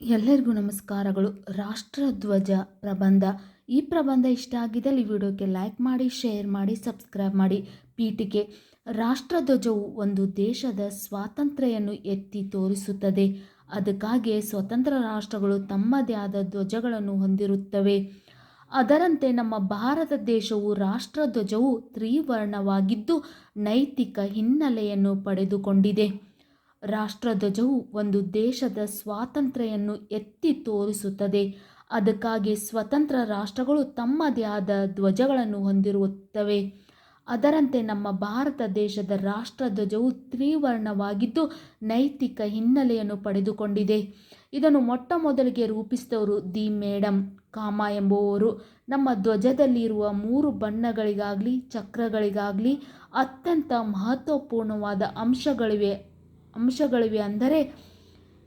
ಎಲ್ಲರಿಗೂ ನಮಸ್ಕಾರಗಳು. ರಾಷ್ಟ್ರಧ್ವಜ ಪ್ರಬಂಧ. ಈ ಪ್ರಬಂಧ ಇಷ್ಟ ಆಗಿದ್ದಲ್ಲಿ ವಿಡಿಯೋಕ್ಕೆ ಲೈಕ್ ಮಾಡಿ, ಶೇರ್ ಮಾಡಿ, ಸಬ್ಸ್ಕ್ರೈಬ್ ಮಾಡಿ. ಪೀಠಿಕೆ. ರಾಷ್ಟ್ರಧ್ವಜವು ಒಂದು ದೇಶದ ಸ್ವಾತಂತ್ರ್ಯವನ್ನು ಎತ್ತಿ ತೋರಿಸುತ್ತದೆ. ಅದಕ್ಕಾಗಿ ಸ್ವತಂತ್ರ ರಾಷ್ಟ್ರಗಳು ತಮ್ಮದೇ ಆದ ಧ್ವಜಗಳನ್ನು ಹೊಂದಿರುತ್ತವೆ. ಅದರಂತೆ ನಮ್ಮ ಭಾರತ ದೇಶವು ರಾಷ್ಟ್ರಧ್ವಜವು ತ್ರಿವರ್ಣವಾಗಿದ್ದು, ನೈತಿಕ ಹಿನ್ನೆಲೆಯನ್ನು ಪಡೆದುಕೊಂಡಿದೆ. ರಾಷ್ಟ್ರಧ್ವಜವು ಒಂದು ದೇಶದ ಸ್ವಾತಂತ್ರ್ಯವನ್ನು ಎತ್ತಿ ತೋರಿಸುತ್ತದೆ. ಅದಕ್ಕಾಗಿ ಸ್ವತಂತ್ರ ರಾಷ್ಟ್ರಗಳು ತಮ್ಮದೇ ಆದ ಧ್ವಜಗಳನ್ನು ಹೊಂದಿರುತ್ತವೆ. ಅದರಂತೆ ನಮ್ಮ ಭಾರತ ದೇಶದ ರಾಷ್ಟ್ರಧ್ವಜವು ತ್ರಿವರ್ಣವಾಗಿದ್ದು ನೈತಿಕ ಹಿನ್ನೆಲೆಯನ್ನು ಪಡೆದುಕೊಂಡಿದೆ. ಇದನ್ನು ಮೊಟ್ಟ ಮೊದಲಿಗೆ ರೂಪಿಸಿದವರು ದಿ ಮೇಡಮ್ ಕಾಮ ಎಂಬುವವರು. ನಮ್ಮ ಧ್ವಜದಲ್ಲಿರುವ ಮೂರು ಬಣ್ಣಗಳಿಗಾಗಲಿ, ಚಕ್ರಗಳಿಗಾಗಲಿ ಅತ್ಯಂತ ಮಹತ್ವಪೂರ್ಣವಾದ ಅಂಶಗಳಿವೆ. ಅಂಶಗಳಿವೆ ಅಂದರೆ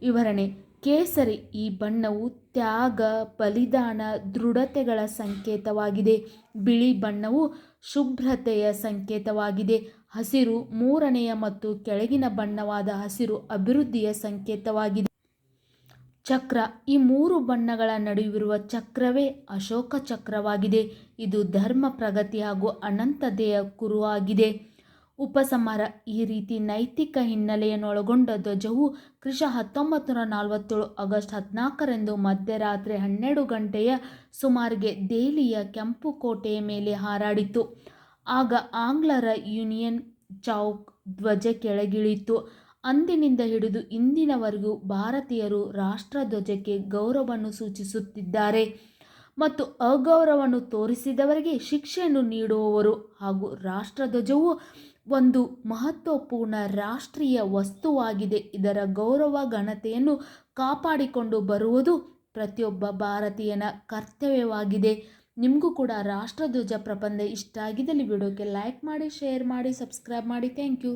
ವಿವರಣೆ. ಕೇಸರಿ ಈ ಬಣ್ಣವು ತ್ಯಾಗ, ಬಲಿದಾನ, ದೃಢತೆಗಳ ಸಂಕೇತವಾಗಿದೆ. ಬಿಳಿ ಬಣ್ಣವು ಶುಭ್ರತೆಯ ಸಂಕೇತವಾಗಿದೆ. ಹಸಿರು ಮೂರನೆಯ ಮತ್ತು ಕೆಳಗಿನ ಬಣ್ಣವಾದ ಹಸಿರು ಅಭಿವೃದ್ಧಿಯ ಸಂಕೇತವಾಗಿದೆ. ಚಕ್ರ ಈ ಮೂರು ಬಣ್ಣಗಳ ನಡುವಿರುವ ಚಕ್ರವೇ ಅಶೋಕ ಚಕ್ರವಾಗಿದೆ. ಇದು ಧರ್ಮ, ಪ್ರಗತಿ ಹಾಗೂ ಅನಂತತೆಯ ಕುರುವಾಗಿದೆ. ಉಪಸಂಹಾರ. ಈ ರೀತಿ ನೈತಿಕ ಹಿನ್ನೆಲೆಯನ್ನು ಒಳಗೊಂಡ ಧ್ವಜವು ಕ್ರಿಶ ಹತ್ತೊಂಬತ್ತು ನೂರ ನಲವತ್ತೇಳು ಆಗಸ್ಟ್ ಹದಿನಾಲ್ಕರಂದು ಮಧ್ಯರಾತ್ರಿ ಹನ್ನೆರಡು ಗಂಟೆಯ ಸುಮಾರಿಗೆ ದೆಹಲಿಯ ಕೆಂಪು ಕೋಟೆಯ ಮೇಲೆ ಹಾರಾಡಿತು ಆಗ ಆಂಗ್ಲರ ಯೂನಿಯನ್ ಚೌಕ್ ಧ್ವಜ ಕೆಳಗಿಳಿಯಿತು. ಅಂದಿನಿಂದ ಹಿಡಿದು ಇಂದಿನವರೆಗೂ ಭಾರತೀಯರು ರಾಷ್ಟ್ರಧ್ವಜಕ್ಕೆ ಗೌರವವನ್ನು ಸೂಚಿಸುತ್ತಿದ್ದಾರೆ. ಮತ್ತು ಅಗೌರವವನ್ನು ತೋರಿಸಿದವರಿಗೆ ಶಿಕ್ಷೆಯನ್ನು ನೀಡುವವರು ಹಾಗೂ ರಾಷ್ಟ್ರಧ್ವಜವು ಒಂದು ಮಹತ್ವಪೂರ್ಣ ರಾಷ್ಟ್ರೀಯ ವಸ್ತುವಾಗಿದೆ. ಇದರ ಗೌರವ, ಘನತೆಯನ್ನು ಕಾಪಾಡಿಕೊಂಡು ಬರುವುದು ಪ್ರತಿಯೊಬ್ಬ ಭಾರತೀಯನ ಕರ್ತವ್ಯವಾಗಿದೆ. ನಿಮಗೂ ಕೂಡ ರಾಷ್ಟ್ರಧ್ವಜ ಪ್ರಬಂಧ ಇಷ್ಟ ಆಗಿದ್ದಲ್ಲಿ ವಿಡಿಯೋಕ್ಕೆ ಲೈಕ್ ಮಾಡಿ ಶೇರ್ ಮಾಡಿ ಸಬ್ಸ್ಕ್ರೈಬ್ ಮಾಡಿ. Thank you